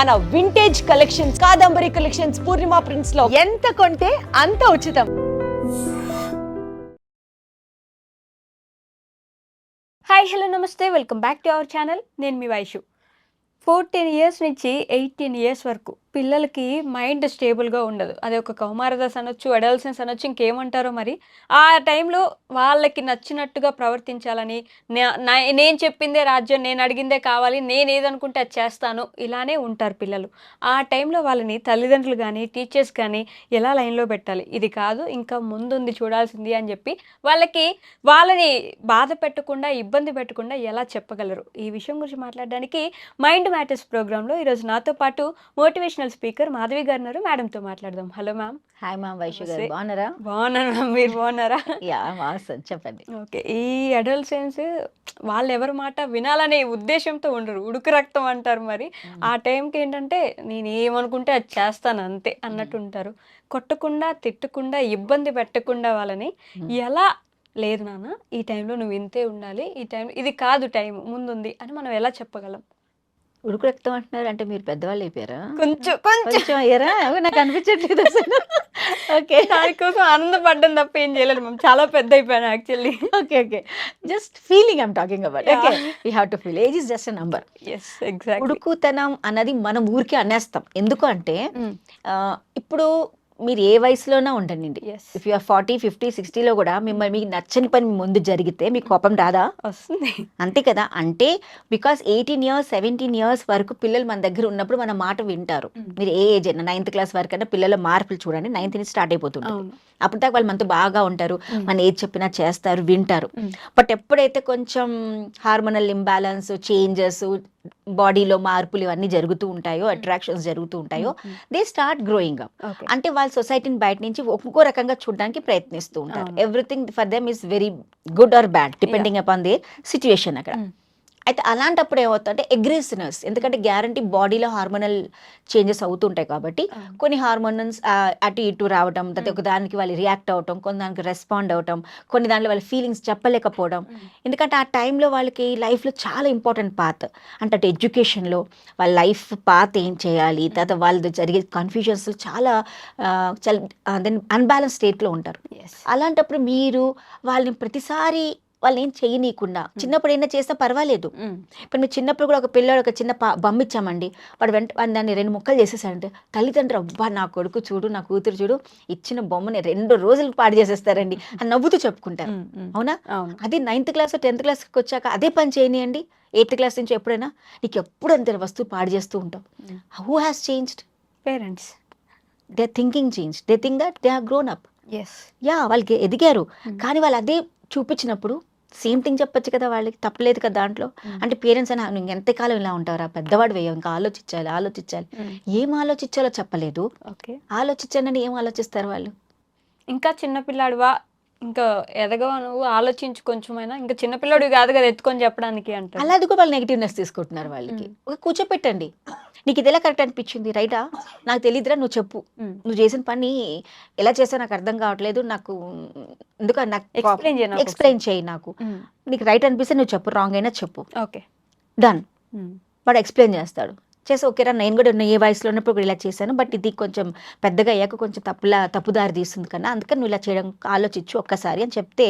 మన vintage collections Kadambari collections Purnima ప్రింట్స్లో ఎంత కొంటే అంత ఉచితం. హాయ్ హలో నమస్తే. Welcome back to our channel నేను మీ వైషు. ఫోర్టీన్ ఇయర్స్ నుంచి ఎయిటీన్ ఇయర్స్ వరకు పిల్లలకి మైండ్ స్టేబుల్గా ఉండదు. అది ఒక కౌమారదశ అనొచ్చు అడల్సెన్స్ అనొచ్చు ఇంకేమంటారో మరి. ఆ టైంలో వాళ్ళకి నచ్చినట్టుగా ప్రవర్తించాలని నా- నేను చెప్పిందే రాజ్యం నేను అడిగిందే కావాలి నేను ఏదనుకుంటే అది చేస్తాను ఇలానే ఉంటారు పిల్లలు. ఆ టైంలో వాళ్ళని తల్లిదండ్రులు కానీ టీచర్స్ కానీ ఎలా లైన్లో పెట్టాలి? ఇది కాదు ఇంకా ముందుంది చూడాల్సింది అని చెప్పి వాళ్ళకి వాళ్ళని బాధ పెట్టకుండా ఇబ్బంది పెట్టకుండా ఎలా చెప్పగలరు? ఈ విషయం గురించి మాట్లాడడానికి మైండ్ మ్యాటర్స్ ప్రోగ్రాంలో ఈరోజు నాతో పాటు మోటివేషన్ మోటివేషనల్ స్పీకర్ మాధవి గారు ఉన్నారు మేడంతో మాట్లాడదాం. Hello ma'am. Hi ma'am Vaishu గారు. బాగున్నారా? బాగున్నాను మ్యామ్. మీరు బాగున్నారా? Yeah awesome. చెప్పండి. ఓకే. ఈ అడల్సెన్స్ వాళ్ళు ఎవరి మాట వినాలనే ఉద్దేశంతో ఉండరు. ఉడుకు రక్తం అంటారు మరి. ఆ టైంకి ఏంటంటే నేను ఏమనుకుంటే అది చేస్తాను అంతే అన్నట్టు ఉంటారు. కొట్టకుండా తిట్టకుండా ఇబ్బంది పెట్టకుండా వాళ్ళని. ఎలా లేదు నాన్న ఈ టైంలో నువ్వు ఇంతే ఉండాలి. ఈ టైం ఇది కాదు టైం ముందుంది అని మనం ఎలా చెప్పగలం? ఉడుకు రక్తం అంటున్నారు అంటే మీరు పెద్దవాళ్ళు అయిపోయారా? కొంచెం కొంచెం. అయ్యారా? అవి నాకు అనిపించట్లేదు అసలు. ఓకే. దానికోసం ఆనందపడ్డం తప్ప ఏం చేయలేదు మేము చాలా పెద్ద అయిపోయాను actually. Okay okay. Just feeling I'm talking about. Okay. We have to feel age is just a number yes exact ఉడుకుతనం అన్నది మనం ఊరికే అనేస్తాం. ఎందుకు అంటే ఇప్పుడు మీరు ఏ వయసులోనా ఉండండి. ఇఫ్ యూ ఫార్టీ ఫిఫ్టీ సిక్స్టీలో కూడా మిమ్మల్ని మీకు నచ్చని పని ముందు జరిగితే మీకు కోపం రాదా? వస్తుంది. అంతే కదా. అంటే because eighteen years seventeen years వరకు పిల్లలు మన దగ్గర ఉన్నప్పుడు మన మాట వింటారు. మీరు ఏ ఏజ్ అయినా నైన్త్ క్లాస్ వరకు అయినా పిల్లల మార్పులు చూడండి. నైన్త్ నుంచి స్టార్ట్ అయిపోతుంది అవును. అప్పుడు దాకా వాళ్ళు మనతో బాగా ఉంటారు. మన ఏది చెప్పినా చేస్తారు వింటారు. బట్ ఎప్పుడైతే కొంచెం హార్మోనల్ ఇంబ్యాలెన్స్ చేంజెస్ బాడీలో మార్పులు ఇవన్నీ జరుగుతూ ఉంటాయో అట్రాక్షన్స్ జరుగుతూ ఉంటాయో దే స్టార్ట్ గ్రోయింగ్ అప్ అంటే వాళ్ళు సొసైటీని బయట నుంచి ఒక్కో రకంగా చూడడానికి ప్రయత్నిస్తూ ఉంటారు. Everything for them is very good or bad depending upon the situation అక్కడ. Mm. అయితే అలాంటప్పుడు ఏమవుతుందంటే అగ్రెసివ్నెస్ ఎందుకంటే గ్యారంటీ బాడీలో హార్మోనల్ చేంజెస్ అవుతుంటాయి కాబట్టి. కొన్ని హార్మోన్స్ అటు ఇటు రావడం. ఒక దానికి వాళ్ళు రియాక్ట్ అవటం కొన్ని దానికి రెస్పాండ్ అవటం కొన్ని దాంట్లో వాళ్ళ ఫీలింగ్స్ చెప్పలేకపోవడం. ఎందుకంటే ఆ టైంలో వాళ్ళకి లైఫ్లో చాలా ఇంపార్టెంట్ పాత్ అంటే అటు ఎడ్యుకేషన్లో వాళ్ళ లైఫ్ పాత్ ఏం చేయాలి తర్వాత వాళ్ళు జరిగే కన్ఫ్యూజన్స్ చాలా చాలా దెన్ అన్బ్యాలెన్స్ స్టేట్లో ఉంటారు. అలాంటప్పుడు మీరు వాళ్ళని ప్రతిసారి వాళ్ళని ఏం చేయనీయకుండా. చిన్నప్పుడు అయినా చేస్తే పర్వాలేదు. ఇప్పుడు మీరు చిన్నప్పుడు కూడా ఒక పిల్లాడు ఒక చిన్న పా బొమ్మ ఇచ్చామండి వాడు వెంట దాన్ని రెండు ముక్కలు చేసేసాడంటే తల్లిదండ్రులు అబ్బా నా కొడుకు చూడు నా కూతురు చూడు ఇచ్చిన బొమ్మని రెండు రోజులు పాడు చేసేస్తారండి అని నవ్వుతూ చెప్పుకుంటారు. అవునా? అది నైన్త్ క్లాస్ టెన్త్ క్లాస్కి వచ్చాక అదే పని చేయనియండి. ఎయిత్ క్లాస్ నుంచి ఎప్పుడైనా నీకు ఎప్పుడు అంతే వస్తువు పాడు చేస్తూ ఉంటావు. Who has changed parents. They thinking change they think that they are grown up yes yeah వాళ్ళకి ఎదిగారు. కానీ వాళ్ళు అదే చూపించినప్పుడు సేమ్ థింగ్ చెప్పొచ్చు కదా వాళ్ళకి తప్పలేదు కదా దాంట్లో. అంటే పేరెంట్స్ అని నువ్వు ఎంతకాలం ఇలా ఉంటారా పెద్దవాడు వేయం ఇంకా ఆలోచించాలి ఆలోచించాలి. ఏం ఆలోచించాలో చెప్పలేదు. ఓకే ఆలోచించానని ఏం ఆలోచిస్తారు వాళ్ళు? ఇంకా చిన్నపిల్లాడువా ఇంకా ఎదగవా నువ్వు? ఆలోచించు కొంచెమైనా. ఇంకా చిన్నపిల్లాడు కాదు కదా ఎత్తుకొని చెప్పడానికి అంటారు. అలాది కూడా వాళ్ళు నెగిటివ్నెస్ తీసుకుంటున్నారు వాళ్ళకి. ఒక కూర్చోపెట్టండి. నీకు ఇది ఎలా కరెక్ట్ అనిపించింది? రైటా? నాకు తెలియదురా నువ్వు చెప్పు. నువ్వు చేసిన పని ఎలా చేసా నాకు అర్థం కావట్లేదు. నాకు ఎందుకు నాకు ఎక్స్ప్లెయిన్ చేయి నాకు. నీకు. రైట్ అనిపిస్తే నువ్వు చెప్పు రాంగ్ అయినా చెప్పు. ఓకే. డన్. వాడు ఎక్స్ప్లెయిన్ చేస్తాడు. చేసి ఓకేరా నేను కూడా ఉన్న ఏ వయసులో ఉన్నప్పుడు కూడా ఇలా చేశాను బట్ ఇది కొంచెం పెద్దగా అయ్యాక కొంచెం తప్పులా తప్పుదారి తీస్తుంది కన్నా అందుకని నువ్వు ఇలా చేయడం ఆలోచించు ఒక్కసారి అని చెప్తే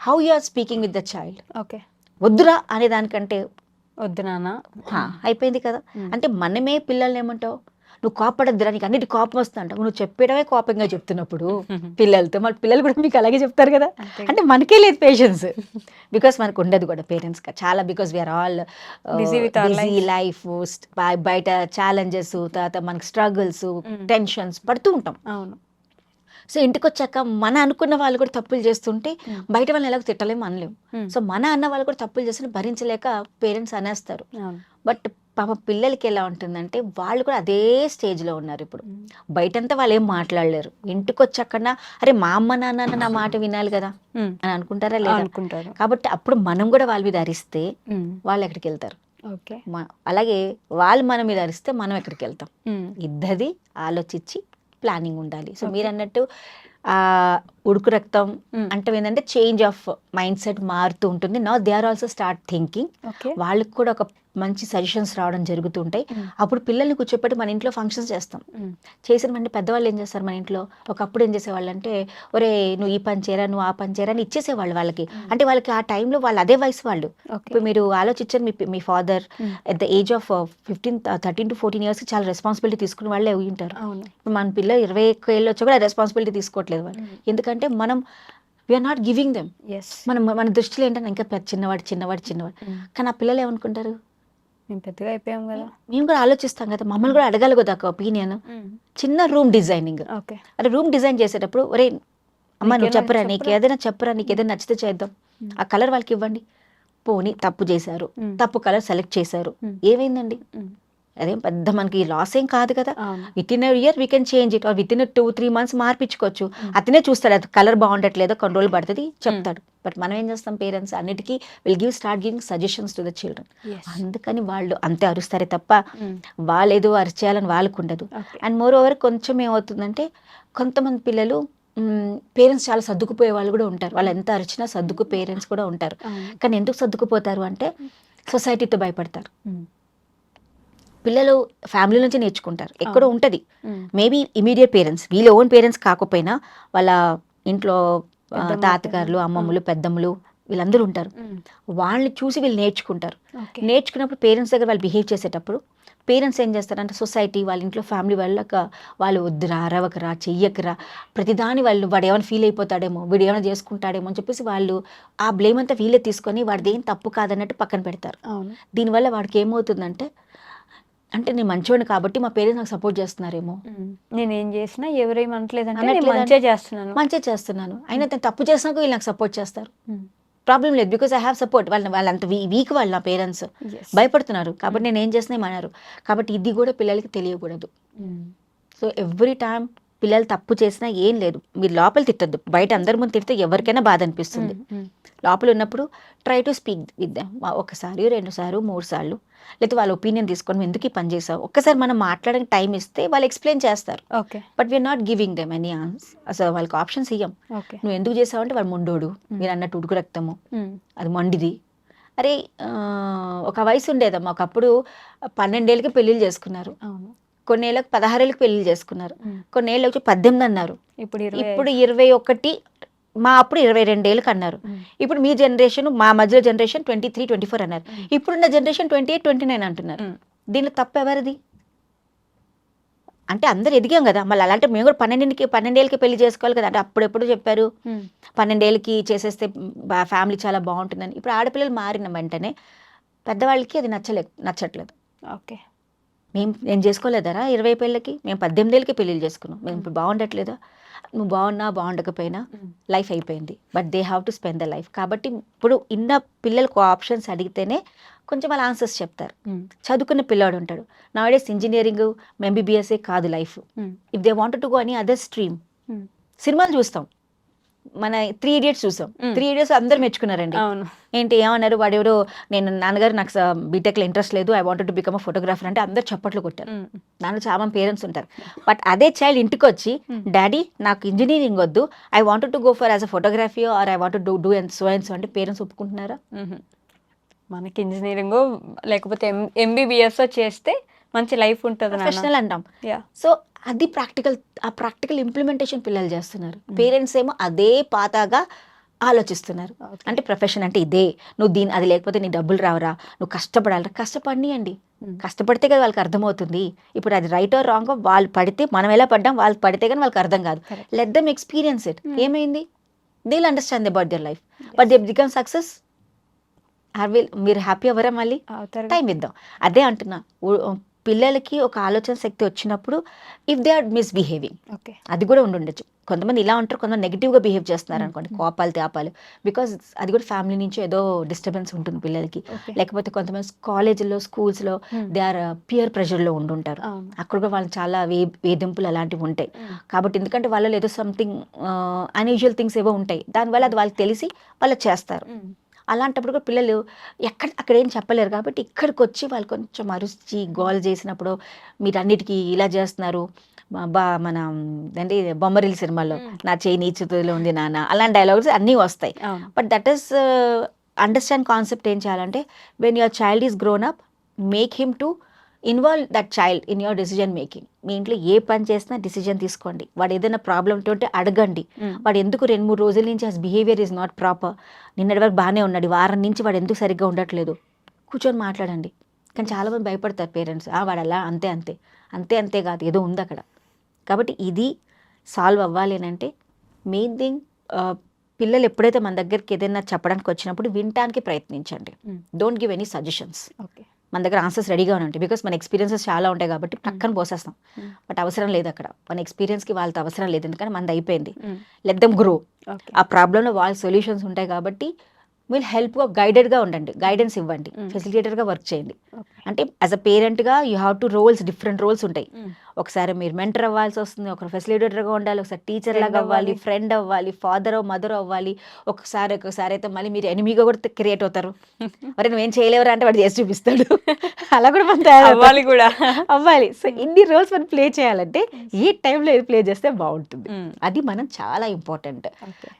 how you are speaking with the child okay. వద్దురా అనే దానికంటే వద్దు నాన్న. "హా, అయిపోయింది కదా. అంటే మనమే పిల్లల్ని ఏమంటావు? నువ్వు కోపడద్దురా నీకు అన్నిటి కోపం వస్తుందంట. నువ్వు చెప్పడమే కోపంగా చెప్తున్నప్పుడు పిల్లలతో మరి పిల్లలు కూడా మీకు అలాగే చెప్తారు కదా? అంటే మనకే లేదు పేషెన్స్ బికాస్ మనకు ఉండదు కూడా పేరెంట్స్ చాలా because we're all busy life బయట ఛాలెంజెస్ తర్వాత మనకి స్ట్రగుల్స్. టెన్షన్స్ పడుతూ ఉంటాం. అవును. సో ఇంటికి వచ్చాక మన అనుకున్న వాళ్ళు కూడా తప్పులు చేస్తుంటే Mm. బయట వాళ్ళని ఎలాగో తిట్టలేము అనలేము Mm. సో మన అన్న వాళ్ళు కూడా తప్పులు చేస్తుంటే భరించలేక పేరెంట్స్ అనేస్తారు బట్ పాప పిల్లలకి ఎలా ఉంటుందంటే వాళ్ళు కూడా అదే స్టేజ్లో ఉన్నారు ఇప్పుడు Mm. బయటంతా వాళ్ళు ఏం మాట్లాడలేరు ఇంటికి వచ్చాకన్నా అరే మా అమ్మ నాన్న నా మాట వినాలి కదా. అని అనుకుంటారా లేదా అనుకుంటారు కాబట్టి అప్పుడు మనం కూడా వాళ్ళ మీద అరిస్తే. వాళ్ళు ఎక్కడికి వెళ్తారు అలాగే వాళ్ళు మన మీద అరిస్తే మనం ఎక్కడికి వెళ్తాం. ఇద్దరిది ఆలోచించి ప్లానింగ్ ఉండాలి సో. మీరు అన్నట్టు ఉడుకు రక్తం Mm. అంటే ఏంటంటే చేంజ్ ఆఫ్ మైండ్ సెట్ మారుతూ ఉంటుంది. నా they are also start thinking వాళ్ళకి కూడా ఒక మంచి సజెషన్స్ రావడం జరుగుతుంటాయి. Mm. అప్పుడు పిల్లల్ని కూర్చోపెట్టి మన ఇంట్లో ఫంక్షన్స్ చేస్తాం. చేసిన వెంటనే పెద్దవాళ్ళు ఏం చేస్తారు మన ఇంట్లో? ఒకప్పుడు ఏం చేసేవాళ్ళు అంటే ఒరే నువ్వు ఈ పని చేయరా నువ్వు ఆ పని చేయరా అని ఇచ్చేసేవాళ్ళు వాళ్ళకి. అంటే వాళ్ళకి ఆ టైంలో వాళ్ళు అదే వయసు వాళ్ళు. ఇప్పుడు మీరు ఆలోచించారు మీ మీ father. At the age of fifteen thirteen to fourteen ఇయర్స్కి చాలా రెస్పాన్సిబిలిటీ తీసుకుని వాళ్ళే ఉంటారు. ఇప్పుడు మన పిల్ల ఇరవై ఒక్క ఏళ్ళు వచ్చా కూడా రెస్పాన్సిబిలిటీ తీసుకోవట్లేదు వాళ్ళు. ఎందుకంటే మనం we're not giving them as మనం మన దృష్టిలో ఏంటంటే ఇంకా పెద్ద చిన్నవాడు చిన్నవాడు చిన్నవాడు. కానీ ఆ పిల్లలు ఏమనుకుంటారు? మేము పెద్దగా అయిపోయాం కదా. మేము కూడా ఆలోచిస్తాం కదా మమ్మల్ని కూడా అడగాలి కదా ఒక ఒపీనియన్ చిన్న రూమ్ డిజైనింగ్ ఓకే అరే రూమ్ డిజైన్ చేసేటప్పుడు ఒరే అమ్మ నువ్వు చెప్పరా నీకు? ఏదైనా చెప్పరా నీకు ఏదైనా నచ్చితే చేద్దాం. Mm. ఆ కలర్ వాళ్ళకి ఇవ్వండి. పోనీ తప్పు చేశారు. Mm. తప్పు కలర్ సెలెక్ట్ చేశారు. Mm. ఏమైందండి? అదేం పెద్ద మనకి లాస్ ఏం కాదు కదా. Within year we can change it or within two three months మార్పించుకోవచ్చు. అతనే చూస్తాడు అది కలర్ బాగుండట్లేదో కొన్ని రోజులు పడుతుంది చెప్తాడు. బట్ మనం ఏం చేస్తాం పేరెంట్స్ అన్నిటికీ will give start giving suggestions to the children అందుకని వాళ్ళు అంతే అరుస్తారే తప్ప వాళ్ళు ఏదో అరిచేయాలని వాళ్ళకు ఉండదు అండ్ మోర్ ఓవర్ కొంచెం ఏమవుతుందంటే కొంతమంది పిల్లలు పేరెంట్స్ చాలా సర్దుకుపోయే వాళ్ళు కూడా ఉంటారు. వాళ్ళు ఎంత అరిచినా సర్దుకు పేరెంట్స్ కూడా ఉంటారు. కానీ ఎందుకు సర్దుకుపోతారు అంటే సొసైటీతో భయపడతారు. పిల్లలు ఫ్యామిలీ నుంచి నేర్చుకుంటారు. ఎక్కడో. ఉంటుంది. మేబీ ఇమీడియట్ పేరెంట్స్ వీళ్ళ ఓన్ పేరెంట్స్ కాకపోయినా వాళ్ళ ఇంట్లో తాతగారులు. అమ్మమ్మలు పెద్దమ్మలు వీళ్ళందరూ ఉంటారు. వాళ్ళని చూసి వీళ్ళు నేర్చుకుంటారు. నేర్చుకున్నప్పుడు పేరెంట్స్ దగ్గర వాళ్ళు బిహేవ్ చేసేటప్పుడు పేరెంట్స్ ఏం చేస్తారంటే సొసైటీ వాళ్ళ ఇంట్లో ఫ్యామిలీ వాళ్ళక వాళ్ళు వద్దురా అరవకరా చెయ్యకరా ప్రతిదాని వాళ్ళు వాడు ఏమైనా ఫీల్ అయిపోతాడేమో వీడు ఏమైనా చేసుకుంటాడేమో అని చెప్పేసి వాళ్ళు ఆ బ్లేమ్ అంతా వీళ్ళే తీసుకొని వాడిది ఏం తప్పు కాదన్నట్టు పక్కన పెడతారు. దీనివల్ల వాడికి ఏమవుతుందంటే అంటే నేను మంచివాడిని కాబట్టి మా పేరెంట్స్ నాకు సపోర్ట్ చేస్తున్నారేమో. నేను ఏం చేసినా నేను అనట్లేదంటే- మంచిగా చేస్తున్నాను. మంచిగా చేస్తున్నాను. అయినా నేను తప్పు చేసినాక వీళ్ళు నాకు సపోర్ట్ చేస్తారు. ప్రాబ్లం లేదు బికాస్ ఐ హ్యావ్ సపోర్ట్. వాళ్ళ వాళ్ళంత వీక్ వాళ్ళు నా పేరెంట్స్. భయపడుతున్నారు. కాబట్టి నేను ఏం చేసినా ఏమన్నారు కాబట్టి ఇది కూడా పిల్లలకి తెలియకూడదు. సో ఎవ్రీ టైం పిల్లలు తప్పు చేసినా ఏం లేదు. మీరు లోపల తిట్టద్దు. బయట అందరి ముందు తిడితే ఎవరికైనా బాధ అనిపిస్తుంది. లోపల ఉన్నప్పుడు try to speak with them ఒకసారి రెండు సార్లు మూడు సార్లు. లేకపోతే వాళ్ళ ఒపీనియన్ తీసుకొని "నువ్వు ఎందుకు ఈ పని చేసావు? ఒక్కసారి మనం మాట్లాడడానికి టైం ఇస్తే వాళ్ళు ఎక్స్ప్లెయిన్ చేస్తారు. Okay. But we're not giving them any ones అసలు వాళ్ళకి ఆప్షన్స్ ఇయ్యం. ఓకే. నువ్వు ఎందుకు చేసావు అంటే వాడు మొండోడు. మీరు అన్నట్టు ఉడుకు రక్తము. అది మండిది. అరే ఒక వయసు ఉండేదమ్మా. ఒకప్పుడు పన్నెండేళ్ళకి పెళ్ళిళ్ళు చేసుకున్నారు. అవును. కొన్నేళ్ళకి పదహారేళ్ళకి పెళ్ళిళ్ళు చేసుకున్నారు. కొన్నేళ్ళకి వచ్చి పద్దెనిమిది అన్నారు. ఇప్పుడు ఇప్పుడు ఇరవై ఒకటి మా అప్పుడు ఇరవై రెండేళ్ళకి అన్నారు. ఇప్పుడు మీ జనరేషన్ మా మధ్యలో generation twenty three twenty four అన్నారు. ఇప్పుడున్న generation twenty eight twenty nine అంటున్నారు. దీనిలో తప్పు ఎవరిది? అంటే అందరు ఎదిగాం కదా. మళ్ళీ అలాంటి మేము కూడా పన్నెండింటికి పన్నెండేళ్ళకి పెళ్ళి చేసుకోవాలి కదా. అంటే అప్పుడెప్పుడు చెప్పారు. పన్నెండేళ్ళకి చేసేస్తే బా- ఫ్యామిలీ చాలా బాగుంటుందని. ఇప్పుడు ఆడపిల్లలు మారిన వెంటనే పెద్దవాళ్ళకి అది నచ్చలే నచ్చట్లేదు. ఓకే. మేము నేను చేసుకోలేదరా ఇరవై పెళ్ళకి మేము పద్దెనిమిదేళ్ళకి పెళ్ళిళ్ళు చేసుకున్నాం. మేము ఇప్పుడు బాగుండట్లేదా? నువ్వు బాగున్నా బాగుండకపోయినా. లైఫ్ అయిపోయింది. But they have to spend the life కాబట్టి ఇప్పుడు ఇన్న పిల్లలకు ఆప్షన్స్ అడిగితేనే కొంచెం వాళ్ళ ఆన్సర్స్ చెప్తారు. చదువుకున్న పిల్లాడు ఉంటాడు. నాడేస్ ఇంజనీరింగ్ ఎంబీబీఎస్ఏ కాదు life. If they want to go అని అదర్ స్ట్రీమ్. సినిమాలు చూస్తాం. మన త్రీ ఇడియట్స్ చూసాం. త్రీ ఇడియట్స్ అందరు మెచ్చుకున్నారండి. ఏంటి ఏమన్నారు? వాడెవరో నేను నాన్నగారు నాకు బీటెక్లో ఇంట్రెస్ట్ లేదు. I want to become a photographer అంటే అందరు చప్పట్లు కొట్టారు. దానిలో చాలా మంది పేరెంట్స్ ఉంటారు. బట్ అదే చైల్డ్ ఇంటికి వచ్చి. డాడీ నాకు ఇంజనీరింగ్ వద్దు. I want to go for as a photography or I want do do and so and so అంటే పేరెంట్స్ ఒప్పుకుంటున్నారా. మనకి ఇంజనీరింగ్ లేకపోతే ఎంబీబీఎస్ చేస్తే మంచి లైఫ్ ఉంటుంది ప్రొఫెషనల్ అంటాం. సో అది ప్రాక్టికల్ ఆ ప్రాక్టికల్ ఇంప్లిమెంటేషన్ పిల్లలు చేస్తున్నారు. పేరెంట్స్ ఏమో అదే పాతగా ఆలోచిస్తున్నారు. అంటే ప్రొఫెషన్ అంటే ఇదే. నువ్వు దీని అది లేకపోతే నీ డబ్బులు రావరా. నువ్వు కష్టపడాలరా కష్టపడియండి Mm. కష్టపడితే కదా వాళ్ళకి అర్థమవుతుంది. ఇప్పుడు అది రైట్ ఆర్ రాంగ్ వాళ్ళు పడితే మనం ఎలా పడ్డాం వాళ్ళు పడితే కానీ వాళ్ళకి అర్థం కాదు. Let them experience it. ఏమైంది? They understand about their life but they become success or will మీరు హ్యాపీ అవ్వరా మళ్ళీ? టైం ఇద్దాం. అదే అంటున్నా. పిల్లలకి ఒక ఆలోచన శక్తి వచ్చినప్పుడు if they are misbehaving okay. అది కూడా ఉండుండొచ్చు. కొంతమంది ఇలా ఉంటారు కొంతమంది నెగిటివ్గా బిహేవ్ చేస్తున్నారు అనుకోండి. కోపాలు తేపాలు బికాజ్ అది కూడా ఫ్యామిలీ నుంచి ఏదో డిస్టర్బెన్స్ ఉంటుంది పిల్లలకి. లేకపోతే కొంతమంది కాలేజీలో స్కూల్స్లో దే ఆర్ పియర్ ప్రెషర్లో ఉండుంటారు. అక్కడ కూడా వాళ్ళు చాలా వే వేధింపులు అలాంటివి ఉంటాయి. కాబట్టి ఎందుకంటే వాళ్ళలో ఏదో సంథింగ్ అన్యూజువల్ థింగ్స్ ఏవో ఉంటాయి. దానివల్ల అది వాళ్ళకి తెలిసి వాళ్ళు చేస్తారు. అలాంటప్పుడు కూడా పిల్లలు ఎక్కడ అక్కడ ఏం చెప్పలేరు కాబట్టి ఇక్కడికి వచ్చి వాళ్ళు కొంచెం అరుచి గోల్ చేసినప్పుడు మీరు అన్నిటికీ ఇలా చేస్తున్నారు. బా మన అంటే బొమ్మరిల్ సినిమాలో. నా చేయి నీ చేతిలో ఉంది నాన్న అలాంటి డైలాగ్స్ అన్నీ వస్తాయి. But that is understand concept ఏం చేయాలంటే when your child is grown up make him to involve that child in your decision making మీ ఇంట్లో ఏ పని చేసినా డిసిజన్ తీసుకోండి. వాడు ఏదైనా ప్రాబ్లం ఉంటే అడగండి. వాడు ఎందుకు రెండు మూడు రోజుల నుంచి his behaviour is not proper నిన్నటి వరకు బాగానే ఉన్నాడు. వారం నుంచి వాడు ఎందుకు సరిగ్గా ఉండట్లేదు? కూర్చొని మాట్లాడండి. కానీ చాలామంది భయపడతారు పేరెంట్స్ వాడు అలా అంతే అంతే. అంతే అంతే కాదు. ఏదో ఉంది అక్కడ. కాబట్టి ఇది సాల్వ్ అవ్వాలి అని అంటే మెయిన్ థింగ్ పిల్లలు ఎప్పుడైతే మన దగ్గరికి ఏదైనా చెప్పడానికి వచ్చినప్పుడు వినటానికి ప్రయత్నించండి. Don't give any suggestions okay మన దగ్గర ఆన్సర్స్ రెడీగా ఉంటాయి. బికాస్ మన ఎక్స్పీరియన్సెస్ చాలా ఉంటాయి కాబట్టి పక్కన పోసేస్తాం. Mm. బట్ అవసరం లేదు అక్కడ. మన ఎక్స్పీరియన్స్కి వాళ్ళతో అవసరం లేదు. ఎందుకంటే మనది అయిపోయింది లెట్ దెమ్ గ్రో ఆ ప్రాబ్లంలో వాళ్ళ సొల్యూషన్స్ ఉంటాయి కాబట్టి మీరు హెల్ప్గా గైడెడ్గా ఉండండి. గైడెన్స్ ఇవ్వండి. ఫెసిలిటేటర్గా వర్క్ చేయండి. అంటే as a పేరెంట్గా you have two roles different roles ఉంటాయి. ఒకసారి మీరు మెంటర్ అవ్వాల్సి వస్తుంది ఒకరు ఫెసిలిటేటర్గా ఉండాలి ఒకసారి టీచర్ లాగా అవ్వాలి. ఫ్రెండ్ అవ్వాలి ఫాదర్ మదర్ అవ్వాలి. ఒకసారి ఒకసారి అయితే మళ్ళీ మీరు ఎనిమిగా కూడా క్రియేట్ అవుతారు. మరి నువ్వేం చేయలేవరా అంటే వాడు చేసి చూపిస్తాడు. అలా కూడా మనం అవ్వాలి కూడా. అవ్వాలి. సో ఇన్ని రోల్స్ మనం ప్లే చేయాలంటే ఏ టైంలో ఏది ప్లే చేస్తే బాగుంటుంది. అది మనం చాలా ఇంపార్టెంట్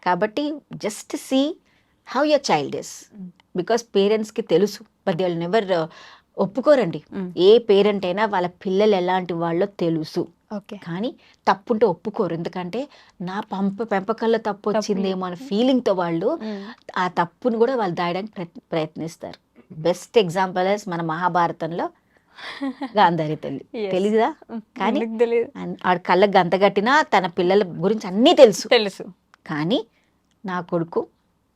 కాబట్టి just see how your child is Mm. Because పేరెంట్స్కి తెలుసు బట్ దే నెవర్ ఒప్పుకోరండి. Mm. ఏ పేరెంట్ అయినా వాళ్ళ పిల్లలు ఎలాంటి వాళ్ళో తెలుసు. ఓకే కానీ తప్పుంటే ఒప్పుకోరు. ఎందుకంటే నా పంప పెంపకంలో తప్పు వచ్చిందేమో అనే ఫీలింగ్తో వాళ్ళు ఆ తప్పును కూడా వాళ్ళు దాయడానికి ప్రయత్- ప్రయత్నిస్తారు. బెస్ట్ ఎగ్జాంపుల్ మన మహాభారతంలో గాంధారి తల్లి. తెలీదా? కానీ ఆడ కళ్ళకు గంత కట్టినా తన పిల్లల గురించి అన్నీ తెలుసు. తెలుసు. కానీ నా కొడుకు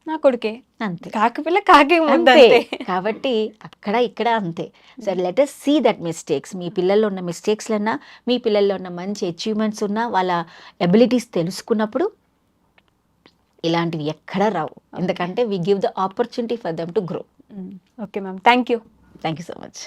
నా కొడుకే. అంతే. కాకి పిల్ల కాకి అంతే. కాబట్టి అక్కడ ఇక్కడ అంతే. So let us see that mistakes మీ పిల్లల్లో ఉన్న మిస్టేక్స్లన్నా మీ పిల్లల్లో ఉన్న మంచి అచీవ్మెంట్స్ ఉన్నా వాళ్ళ ఎబిలిటీస్ తెలుసుకున్నప్పుడు ఇలాంటివి ఎక్కడా రావు. ఎందుకంటే we give the opportunity for them to grow okay ma'am thank you thank you so much